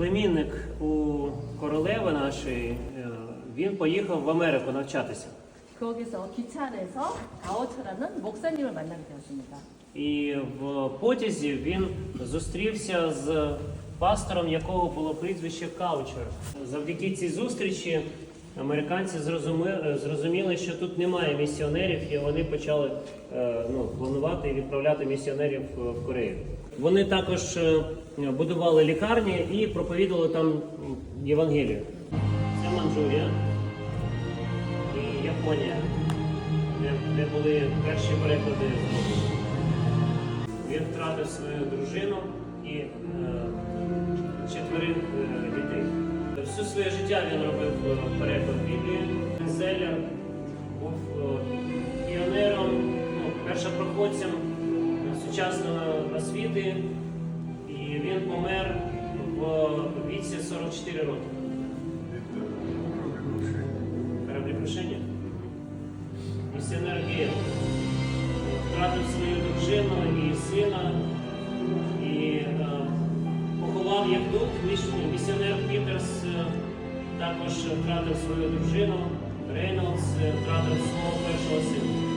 племінник у королеви нашої, е, він поїхав в Америку навчатися. 거기서 기차 안에서 가오처라는 목사님을 만나게 되었습니다. І в потязі він зустрівся з пастором, якого було прізвище Каучер. Завдяки цій зустрічі американці зрозуміли, зрозуміли, що тут немає місіонерів, і вони почали е, ну, планувати і відправляти місіонерів е, в Корею. Вони також е, будували лікарні і проповідували там Євангелію. Це Манчжурія і Японія, де, де були перші переклади. Він втратив свою дружину і е, четверих е, дітей. Все своє життя він робив е, переклад Біблії. Зеля був е, піонером, ну, першопроходцем сучасної освіти, і він помер в віці 44 роки. Кораблекрушення. Місіонер Гейл втратив свою дружину і сина, і е, поховав як тут місіонер Пітерс е, також втратив свою дружину, Рейнолдс е, втратив свого першого сина.